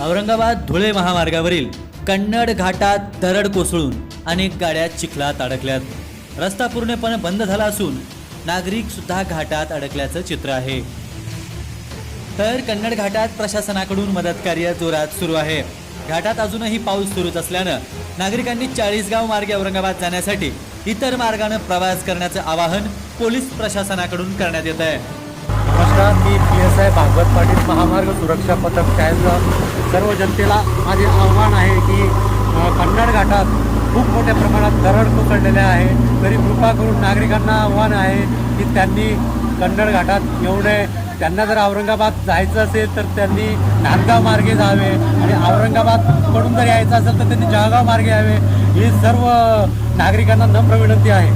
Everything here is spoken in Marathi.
औरंगाबाद धुळे महामार्गावरील कन्नड घाटात दरड कोसळून अनेक गाड्या चिखलात अडकल्यात. रस्ता पूर्णपणे बंद झाला असून नागरिक सुद्धा घाटात अडकल्याचं चित्र आहे. तर कन्नड घाटात प्रशासनाकडून मदत कार्य जोरात सुरू आहे. घाटात अजूनही पाऊस सुरूच असल्यानं नागरिकांनी चाळीसगाव मार्गे औरंगाबाद जाण्यासाठी इतर मार्गानं प्रवास करण्याचं आवाहन पोलीस प्रशासनाकडून करण्यात येत आहे नमस्कार मी P S I Bhagwat Patil महा सुरक्षा पथक त्यांचं सर्व जनतेला माझे आव्हान आहे की कन्नड घाटात खूप मोठ्या प्रमाणात दरड कोसळलेले आहे. तरी कृपा करून नागरिकांना आव्हान आहे की त्यांनी कन्नड घाटात येऊ नये त्यांना जर औरंगाबाद जायचं असेल तर त्यांनी नांदगाव मार्गे जावे आणि औरंगाबादकडून जर यायचं असेल तर त्यांनी जळगाव मार्गे यावे. ही सर्व नागरिकांना नम्र विनंती आहे.